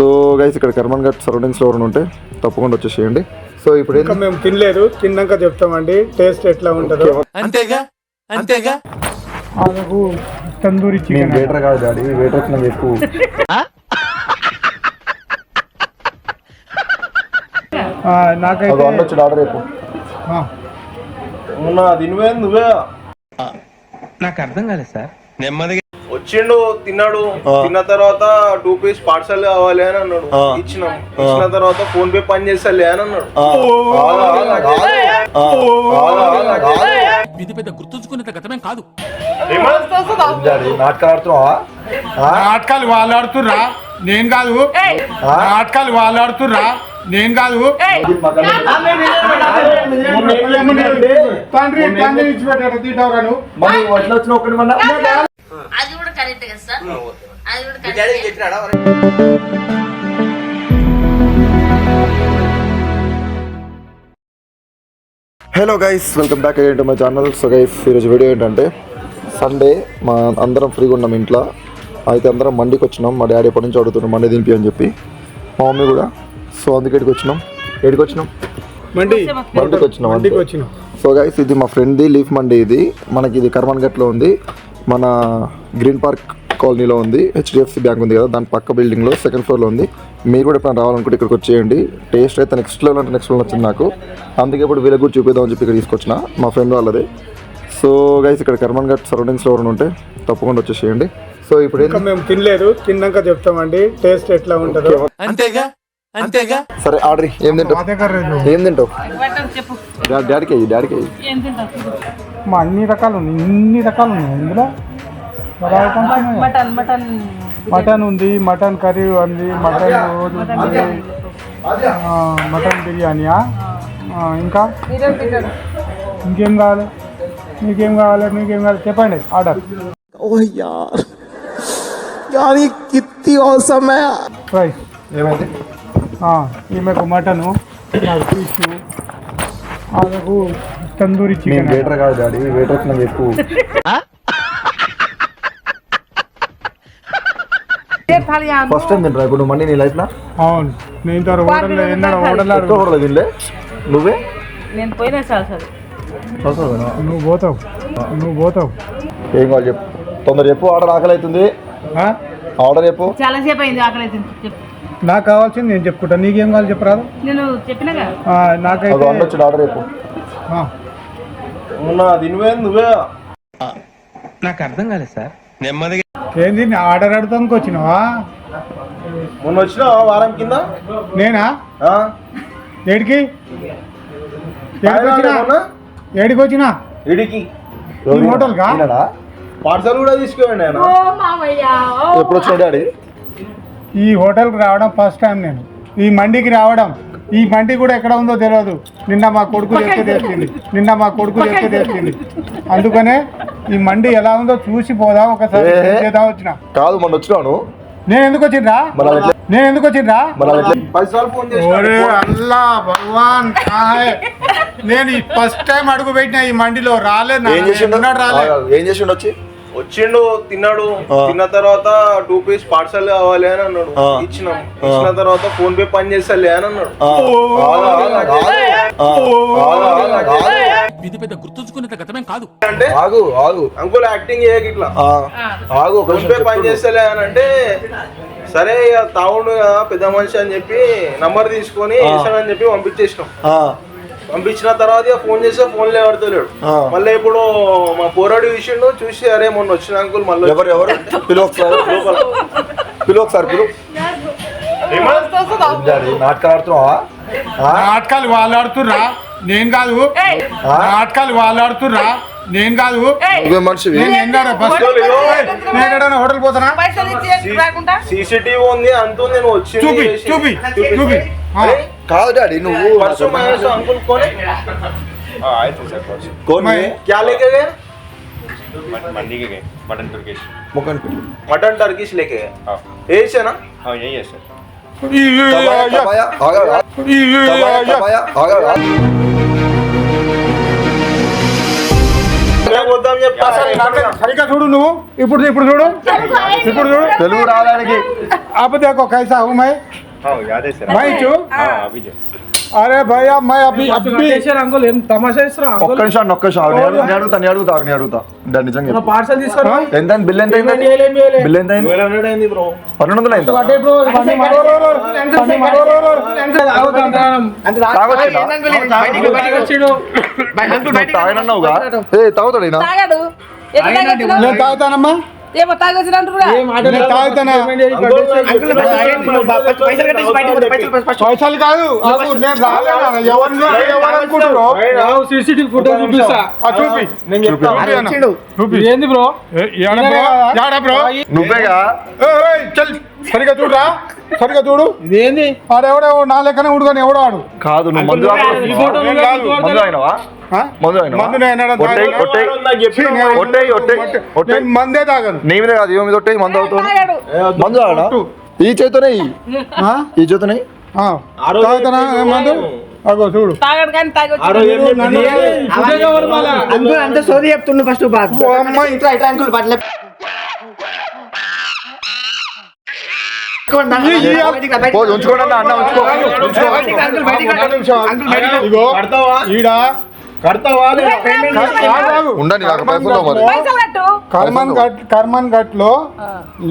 So guys ఇక్కడ కర్మన్ ఘట్ సరౌండింగ్స్లో ఎవరైనా ఉంటే తప్పకుండా వచ్చేసేయండి. సో ఇప్పుడు మేము తినలేదు. తిన్నాక చెప్తామండి. టేస్ట్ ఎట్లా ఉంటుందో. అంతేగా? అంతేగా? తందూరి నేను చికెన్ వెయిటర్ కాదు డాడీ. వెయిటర్ వచ్చిన చెప్పు నాకైతే వండొచ్చు ఆర్డర్ చెప్పు ఆ, అవునా తినువే నువ్వే నాకు అర్థం కాలేదు సార్. నెమ్మదిగా వచ్చిండు తిన్నాడు. తిన్న తర్వాత టూ పీస్ పార్సల్ కావాలి అని అన్నాడు. ఇచ్చినాం. ఇచ్చిన తర్వాత ఫోన్ పే పని చేస్తాలే అని అన్నాడు. ఇది పెద్ద గుర్తుంచుకునేంత గతమేం కాదు. నాటకాలు ఆడుతున్నావా నాటకాలు వాళ్ళు ఆడుతుర్రా నేను కాదు. నాటకాలు వాళ్ళు ఆడుతుర్రా నేను కాదు. తండ్రి తండ్రి ఇచ్చిపెట్టాడు తీటవరా నువ్వు మరి ఎట్లా వచ్చిన ఒకటి మన అది కూడా కరెక్ట్ కదా సార్? అది కూడా correct. Hello guys welcome back అయ్యి మై ఛానల్ సో గైస్ ఈరోజు వీడియో ఏంటంటే సండే మా అందరం ఫ్రీగా ఉన్నాం ఇంట్లో. అయితే అందరం మండికి వచ్చినాం. మా డాడీ ఎప్పటి నుంచి అడుగుతున్నాం మండి దింపి అని చెప్పి. మా మమ్మీ కూడా సో అందుకే ఇక్కడికి వచ్చినాం? ఎక్కడికి వచ్చినాం? మండి. మండికి. వచ్చినాం. సో గైస్ ఇది మా ఫ్రెండ్ది లీఫ్ మండి ఇది. మనకి ఇది కర్మన్ గట్లో ఉంది. మన గ్రీన్ పార్క్ కాలనీలో ఉంది హెచ్డిఎఫ్సి బ్యాంక్ ఉంది కదా దాని పక్క బిల్డింగ్లో సెకండ్ ఫ్లోర్లో ఉంది. మీరు కూడా ఎప్పుడైనా రావాలనుకుంటే ఇక్కడికి వచ్చేయండి టేస్ట్ అయితే నెక్స్ట్ లెవెల్ అంటే నెక్స్ట్ లెవెల్ వచ్చింది నాకు. అందుకే ఇప్పుడు వీళ్ళకి కూడా చూపిద్దామని చెప్పి ఇక్కడ తీసుకొచ్చిన మా ఫ్రెండ్ వాళ్ళది. సో గైస్ ఇక్కడ కర్మన్ ఘట్ సరౌండింగ్స్లో ఎవరైనా ఉంటే తప్పకుండా వచ్చేసేయండి సో ఇప్పుడు? మేము తినలేదు తిన్నాక చెప్తామండి టేస్ట్ ఎట్లా ఉంటుందో. అంతేగా? అంతేగా? సరే ఆర్డర్ ఏం తింటావు. ఏం తింటావు? డాడీకి అయ్యి డాడీకి అయ్యి ఏం తింటావు? మా అన్ని రకాలు ఉన్నాయి ఇన్ని రకాలు ఉన్నాయి? ఇందులో. మటన్ మటన్ మటన్ ఉంది మటన్ కర్రీ ఉంది మటన్ రోడ్ ఉంది. మటన్ బిర్యానీయా? ఆ, ఇంకా? ఇంకేం కావాలి? మీకేం కావాలి? మీకేం కావాలి? చెప్పండి ఆర్డర్. ఫ్రై ఏమైంది? ఈమెకు మటను నాకు ఫిష్ వాళ్ళకు తందూరి నేను చికెన్ వెయిటర్ కాదు డాడీ వెయిటర్ వచ్చిన చెప్పు ఫస్ట్ టైం తింటరా ఇప్పుడు నువ్వు మనీ నీ లైఫ్లో అవును నేను తర హోటల్లో ఎన్నడ హోటల్ ఎక్కడ కూడా తినలే నువ్వే నేను పోయినా సార్ సార్? నువ్వు పోతావు నువ్వు పోతావు ఏం కావాలి చెప్పు తొందర చెప్పు ఆర్డర్ ఆకలి అవుతుంది ఆ? ఆర్డర్ చెప్పు చాలా సేపు అయింది ఆకలి అయితే చెప్పు నాకు కావాల్సింది నేను చెప్పుకుంటా నీకేం కావాలి చెప్పరాదు నేను చెప్పినాగా ఆ, అది నాకైతే వండొచ్చు ఆర్డర్ చెప్పు తినువే నువ్వే? నాకు అర్థం కాలేదు సార్. నెమ్మదిగా ఏంది ఆర్డర్ అడతానికి వచ్చినావా? మొన్న వచ్చిన వారం కింద? నేనా? ఏడికి? ఏడికి వచ్చినా? ఏడికి హోటల్కా? ఈయననా? పార్సల్ కూడా తీసుకోండి ఆయన ఓ మామయ్య ఎప్పుడు వచ్చిన డాడీ? ఈ హోటల్కి రావడం ఫస్ట్ టైం నేను. ఈ మండికి రావడం ఈ మండి కూడా ఎక్కడ ఉందో తెలియదు నిన్న మా కొడుకు చెప్తే తెలిసింది. నిన్న మా కొడుకు చెప్తే తెలిసింది. అందుకనే ఈ మండి ఎలా ఉందో చూసి పోదాం ఒకసారి. చేద్దాం వచ్చిన. కాదు మొన్న వచ్చినాను నేను ఎందుకు వచ్చిండ్రా? నేను ఎందుకు వచ్చిండ్రా? చేసి అల్లా భగవాన్. నేను ఫస్ట్ టైం అడుగు పెట్టిన ఈ మండిలో రాలేదు రాలేదు ఏం చేసిండు వచ్చి? వచ్చిండు తిన్నాడు. తిన్న తర్వాత టూ పీస్ పార్సల్ కావాలి అని అన్నాడు. ఇచ్చినాం. ఇచ్చిన తర్వాత ఫోన్ పే పని చేస్తాలే అని అన్నాడు. ఇది పెద్ద గుర్తుంచుకునేంత గతమేం కాదు. అంటే ఆగు ఆగు. అంకుల్ యాక్టింగ్ చేయక ఇట్లా. ఆ, ఆగు ఫోన్ పే పని. చేస్తలే అని అంటే సరే ఇక తావుడు పెద్ద మనిషి అని చెప్పి నంబర్ తీసుకొని. వేసానని చెప్పి పంపించేసినాం. ఆ, పంపించిన తర్వాత ఫోన్ చేస్తే ఫోన్ లేవడతలేడు ఆ. మళ్ళీ ఇప్పుడు మా పోరాడు విషయంలో చూసి అరే మొన్న వచ్చిన అంకుల్ మళ్ళీ ఎవరు ఎవరు పిలువ ఒకసారి డాడీ నాటకాలు ఆడుతున్నావా? నాటకాలు వాళ్ళు ఆడుతుర్రా నేను కాదు? నాటకాలు వాళ్ళు ఆడుతుర్రా నేను కాదు మనిషివి నేను హోటల్ పోతానా సీసీటీవీ ఉంది అంటూ నేను వచ్చి చూపి చూపి చూపి ఆ. కాదు డాడీ నువ్వు परसों मैं ऐसा अंकुल कौन है हाँ आए थे सर परसों कौन मैं- है क्या लेके गए मं- मंडी के गए मटन तुर्किश मुकन पे मटन टर्किश लेके गए हाँ यही से ना हाँ यही है सर ఈ- ఈ- कब आया कब आया आगा आगा। ఈ- ఈ- कब आया कब आया आगा आगा। मैं बोलता అబద్ధం చెప్తా సరిగ్గా చూడు నువ్వు ఇప్పుడు ఇప్పుడు చూడు ఇప్పుడు చూడు తెలుగు రావడానికి अब देखो कैसा हूँ मैं हाँ याद है सर मैं चू हाँ अभी जो अरे भैया मैं अभी अभी అంకుల్ ఏం తమాషా ఇస్తున్నా ఒక్క నిమిషం అన్న, ఒక్క నిమిషం ఆగు. నేను నేను అడుగుతా నేను అడుగుతా నేను అడుగుతా దాని నిజంగా చెప్పు. పార్సల్ తీసుకొని ఎంత అయింది బిల్ ఎంత అయింది బిల్ ఎంత అయింది ట్వెల్వ్ హండ్రెడ్ అయింది బ్రో పన్నెండు వందలు అయిందా తాగొచ్చిందా? నువ్వు తాగనన్నావుగా ఏ తాగుతాడు ఈయన? తాగాడు ఎట్లా తాగొచ్చినావు? నేను తాగుతానమ్మా ఏమో తాగుతానా? పైసలు కాదు. చూపి. ఏంది బ్రో? బ్రో? నువ్వేగా? చల్. సరిగా చూడరా? సరిగా చూడు. ఇదేంది? ఆడెవడో నా లెక్కనే ఉడుకొని ఎవడో ఆడు. కాదు నువ్వు మందు. మందు తాగను. నీ మీద కాదు మీద ఒట్టేయ్ మందు అవుతావు తాగాడు. మందు ఆడా ఈ చేతోనే? ఈ? చేతోనే ఆ. తాగుతానా? మందు? అగో చూడు. తాగాడు కానీ అంత సోది చెప్తుండు ఫస్ట్ ఇట్లా ఇట్లా అంకుల్ ఉంచుకోండి అన్న. ఉంచుకో. ఉంచుకో. ఈడ. నాకు పైసలు మరి కర్మన్ ఘట్ కర్మన్ ఘట్లో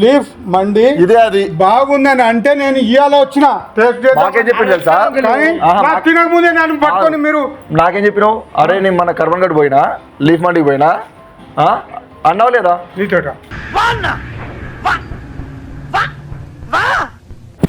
లీఫ్ మండి ఇదే అది. బాగుందని అంటే నేను ఇవాళ వచ్చిన. నాకేం చెప్పింది తెలుసా? తినక ముందే నన్ను పట్టుకొని మీరు నాకేం చెప్పినావు? అరే నేను మన కర్మన్ గడ్ పోయినా లీఫ్ మండికి పోయినా ఆ? అన్నావు లేదా నీతోట తాగొచ్చి పేమెంట్ నాకు మందు కూడా అలవాటు లేదు నాన్న నాకు. ఏయ్, ఏం చేస్తున్నావు? ఏయ్, లే. పోలీసు వాళ్ళకి ఫోన్ చేయాలి పోలీసు వాళ్ళకి ఫోన్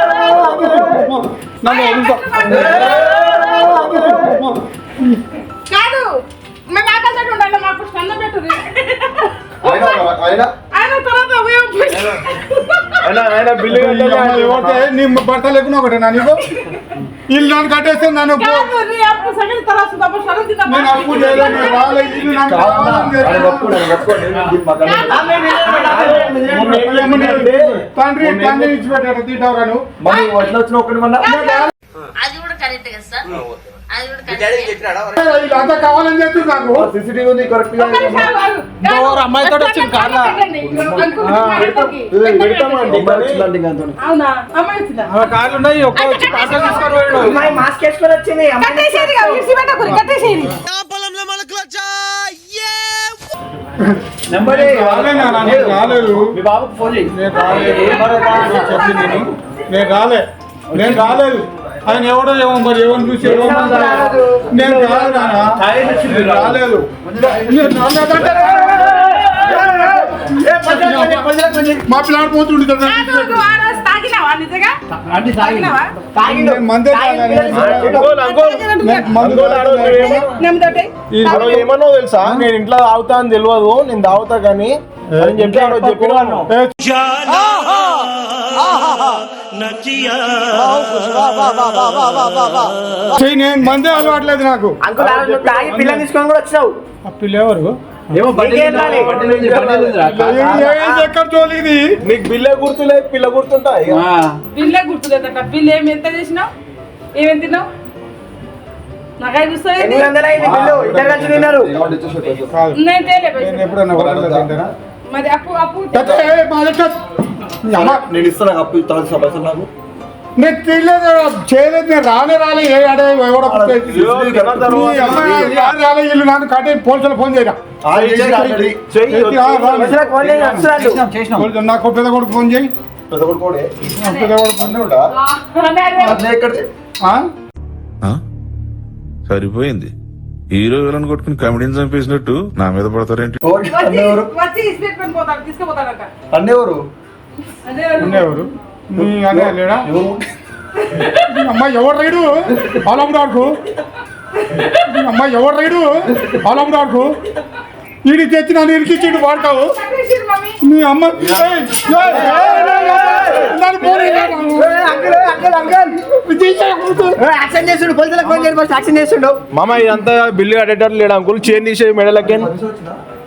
కాదు మేము ఆకాశం ఉండాలి మాకు స్పందన పెట్టుది ఆయన తర్వాత ఉపయోగం నీ భర్త లేకుండా ఒకటే నా నీకు? ఇల్లు నన్ను కట్టేస్తే నన్ను నేను అప్పు చేయలేదు నేను రాలే ఇల్లు తండ్రి తండ్రి ఇచ్చిపెట్టాడు తీటావురా నువ్వు అది కూడా కరెక్ట్ కదా సార్? కావాలని చేస్తున్నారు నాకు. సీసీటీవీ ఉంది కరెక్ట్గా ఎవరు అమ్మాయితో వచ్చింది కార్లు ఉన్నాయి ఒక్క వచ్చి తీసుకొని పోయాడు మాస్క్ వేసుకొని వచ్చింది నేను రాలేదు. మీ బాబుకి ఫోన్ చేయి. నేను రాలేదు చెప్పి నేను. నేను రాలే. నేను రాలేదు. ఆయన ఎవడో ఏమో మరి ఎవరిని చూసి. నేను రాలేదు. మా పిల్లాడు పోతుండే కదా. ఏమన్నా? తెలుసా? నేను ఇంట్లో తాగుతా అని తెలియదు. నేను తాగుతా కానీ అని చెప్పి ఆ ఏ, చెయ్యి, నేను మందే అలవాట్లేదు నాకు. పిల్లని తీసుకొని కూడా వచ్చినావు. ఆ పిల్ల ఎవరు ఎక్కడ తోలిది? నీకు బిల్లే గుర్తులేదు పిల్ల గుర్తుంటా? ఇక. బిల్లే గుర్తులేదట బిల్లు ఏమి ఎంత చేసినావు ఏమేం తిన్నావు? నాకై గుర్తుంది ఎనిమిది వందలు అయింది బిల్లు. ఇద్దరు కలిసి తిన్నారు. నేను. ఎప్పుడన్నా మరి అప్పు అప్పు నేను ఇస్తాను అప్పు పైసలు నాకు. నేను తీయలేదు చేయలేదు నేను రాలే రాలే ఏ ఆడే ఎవడో రాలే ఇల్లు నన్ను కట్టే పోలీసులు ఫోన్ చేయరా? నాకు పెద్ద కొడుకు ఫోన్ చేయి. పెద్ద పెద్ద కొడుకు ఫోన్? ఆ? సరిపోయింది. హీరో విలన్ కొట్టుకుని కమెడీని చంపేసినట్టు నా మీద పడతారేంటి? అన్నెవరు? తీసుకుపోతాడట అన్నెవరు అదే అనే లేడా? నీ అమ్మ ఎవరు రైడు? అలప్పుడు ఆడుకు. నీ అమ్మ ఎవరు రైడు? ఆడుకు. ఈడి తెచ్చి నన్ను ఇరికిచ్చిండు వాడతావు. కట్టేసిర్రు మమ్మీ. మీ అమ్మ మామ ఇదంతా బిల్లు కట్టేటట్లు లేడు అంకుల్? చేంజ్ తీసే మెడలకి?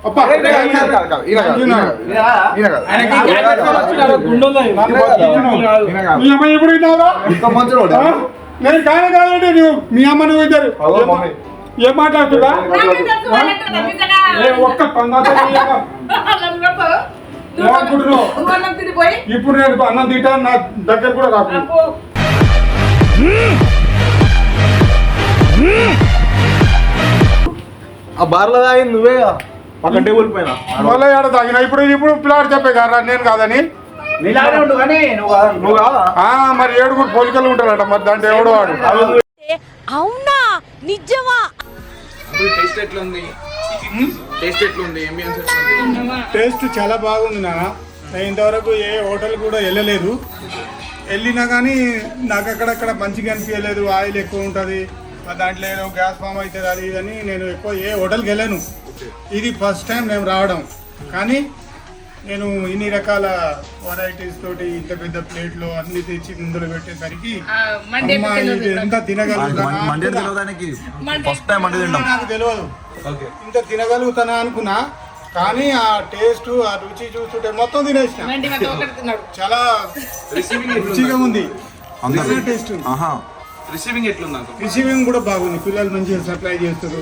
ఎప్పుడు? నేను కానే కాదండి నువ్వు మీ అమ్మ నువ్వు ఇద్దరు ఏం మాట్లాడుతున్నా ఒక్క ఇప్పుడు నేను అన్నం తింటాను నా దగ్గర కూడా రాకు అప్పు ఆ బార్లో తాగింది నువ్వే పక్క టేబుల్ పైన. మళ్ళీ ఏడ తాగిన? ఇప్పుడు ఇప్పుడు పిల్లాడు చెప్పే కదా నేను కాదని. మరి ఏడుగురు పోలికలు ఉంటాడట మరి దాంట్లో ఎవడు వాడు? అవునా? నిజమా? టేస్ట్ ఎట్లుంది? టేస్ట్ ఎట్లుంది? టేస్ట్ చాలా బాగుంది నాన్న. నేను ఇంతవరకు ఏ హోటల్ కూడా వెళ్ళలేదు. వెళ్ళినా కానీ నాకు అక్కడక్కడ మంచిగా అనిపించలేదు. ఆయిల్ ఎక్కువ ఉంటుంది. దాంట్లో ఏదో గ్యాస్ ఫామ్ అవుతుంది అది ఇది అని నేను ఎక్కువ ఏ హోటల్కి వెళ్ళాను. ఇది ఫస్ట్ టైం నేను రావడం. కానీ నేను ఇన్ని రకాల వెరైటీస్ తోటి ఇంత పెద్ద ప్లేట్లో అన్ని తెచ్చి ముందులో పెట్టేసరికి ఎంత తినగలుగుతానా? నాకు తెలియదు. ఇంత తినగలుగుతానా అనుకున్నా కానీ ఆ టేస్ట్ ఆ రుచి చూస్తుంటే మొత్తం తినేసిన. చాలా రుచిగా ఉంది. అందరూ. టేస్ట్ రిసీవింగ్ ఎట్లుంది రిసీవింగ్ కూడా బాగుంది. పిల్లలు మంచిగా సప్లై చేస్తారు.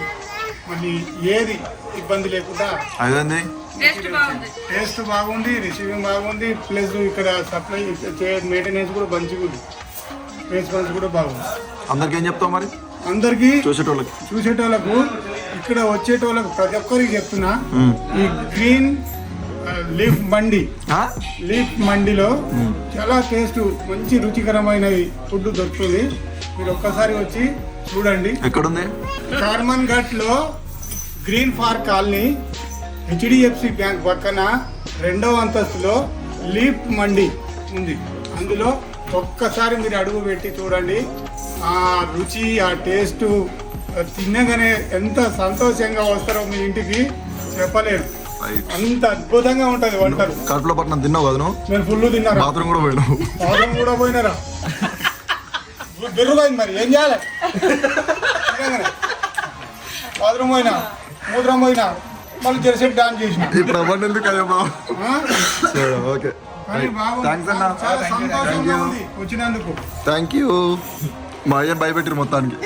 మళ్ళీ ఏది ఇబ్బంది లేకుండా అదేంది? టేస్ట్ బాగుంది. టేస్ట్ బాగుంది రిసీవింగ్ బాగుంది ప్లస్ ఇక్కడ సప్లై మెయింటెనెన్స్ కూడా మంచిగా ఉంది. రెస్పాన్స్ కూడా బాగుంది. అందరికి ఏం చెప్తావు మరి? అందరికీ చూసేటోళ్ళకి. చూసేటోళ్ళకు ఇక్కడ వచ్చేటోళ్ళకు ప్రతి ఒక్కరికి చెప్తున్నా ఈ గ్రీన్ లీఫ్ మండి. ఆ? లీఫ్ మండిలో చాలా టేస్ట్ మంచి రుచికరమైన ఫుడ్ దొరుకుతుంది. మీరు ఒక్కసారి వచ్చి చూడండి. ఎక్కడుంది? కార్మన్ ఘట్లో green park colony HDFC bank పక్కన రెండవ అంతస్తులో లీఫ్ మండి ఉంది. అందులో ఒక్కసారి మీరు అడుగు పెట్టి చూడండి. ఆ రుచి ఆ టేస్ట్ తినగానే ఎంత సంతోషంగా వస్తారో మీ ఇంటికి చెప్పలేరు అంత అద్భుతంగా ఉంటది వంటలు. కడుపులో పట్టిన తిన్నావు కదా నేను ఫుల్ తిన్నారా? బాత్రూమ్ కూడా పోయినావు. బాత్రూమ్ కూడా పోయినారా? బెర్రుపోయింది మరి. ఏం చేయాలి? బాత్రూమ్ పోయినా? మూత్రం పోయినా మళ్ళీ జెర్సెట్ డాన్స్ చేసిన. ఇప్పుడు అవన్నీ ఎందుకు అయ్యా బాబు? సరే ఓకే. థ్యాంక్స్ అన్న. సంతోషంగా ఉంది వచ్చినందుకు. థ్యాంక్ యూ మా అయ్యని భయపెట్టిరు మొత్తానికి.